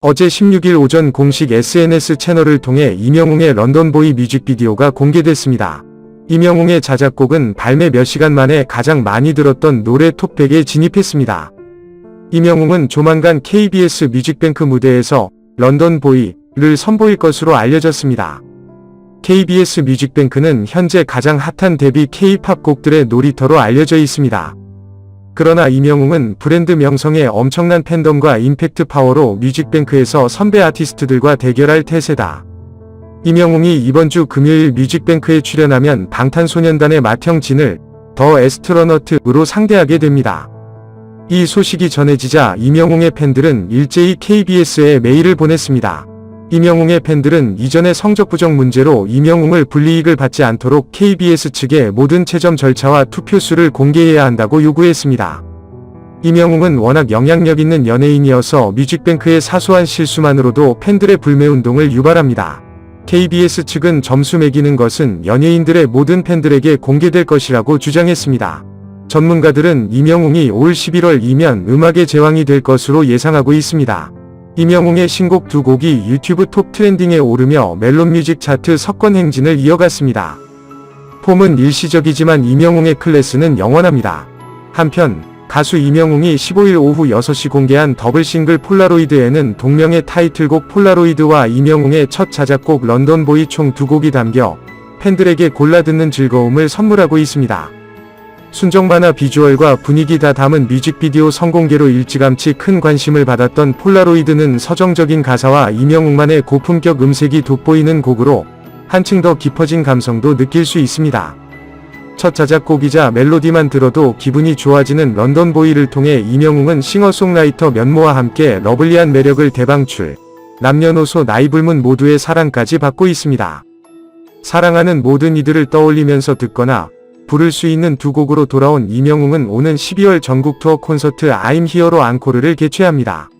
어제 16일 오전 공식 SNS 채널을 통해 이명웅의 런던보이 뮤직비디오가 공개됐습니다. 이명웅의 자작곡은 발매 몇 시간 만에 가장 많이 들었던 노래 톱100에 진입했습니다. 이명웅은 조만간 KBS 뮤직뱅크 무대에서 런던보이를 선보일 것으로 알려졌습니다. KBS 뮤직뱅크는 현재 가장 핫한 데뷔 K-팝 곡들의 놀이터로 알려져 있습니다. 그러나 이명웅은 브랜드 명성의 엄청난 팬덤과 임팩트 파워로 뮤직뱅크에서 선배 아티스트들과 대결할 태세다. 이명웅이 이번 주 금요일 뮤직뱅크에 출연하면 방탄소년단의 맏형 진을 더 에스트로너트으로 상대하게 됩니다. 이 소식이 전해지자 이명웅의 팬들은 일제히 KBS에 메일을 보냈습니다. 이명웅의 팬들은 이전의 성적 부정 문제로 이명웅을 불이익을 받지 않도록 KBS 측에 모든 채점 절차와 투표수를 공개해야 한다고 요구했습니다. 이명웅은 워낙 영향력 있는 연예인이어서 뮤직뱅크의 사소한 실수만으로도 팬들의 불매운동을 유발합니다. KBS 측은 점수 매기는 것은 연예인들의 모든 팬들에게 공개될 것이라고 주장했습니다. 전문가들은 이명웅이 올 11월이면 음악의 제왕이 될 것으로 예상하고 있습니다. 이명웅의 신곡 두 곡이 유튜브 톱 트렌딩에 오르며 멜론 뮤직 차트 석권 행진을 이어갔습니다. 폼은 일시적이지만 이명웅의 클래스는 영원합니다. 한편 가수 이명웅이 15일 오후 6시 공개한 더블 싱글 폴라로이드에는 동명의 타이틀곡 폴라로이드와 이명웅의 첫 자작곡 런던보이 총 두 곡이 담겨 팬들에게 골라 듣는 즐거움을 선물하고 있습니다. 순정 만화 비주얼과 분위기 다 담은 뮤직비디오 성공개로 일찌감치 큰 관심을 받았던 폴라로이드는 서정적인 가사와 이명웅만의 고품격 음색이 돋보이는 곡으로 한층 더 깊어진 감성도 느낄 수 있습니다. 첫 자작곡이자 멜로디만 들어도 기분이 좋아지는 런던보이를 통해 이명웅은 싱어송라이터 면모와 함께 러블리한 매력을 대방출, 남녀노소 나이 불문 모두의 사랑까지 받고 있습니다. 사랑하는 모든 이들을 떠올리면서 듣거나 부를 수 있는 두 곡으로 돌아온 이명웅은 오는 12월 전국 투어 콘서트 I'm 히어로 앙코르를 개최합니다.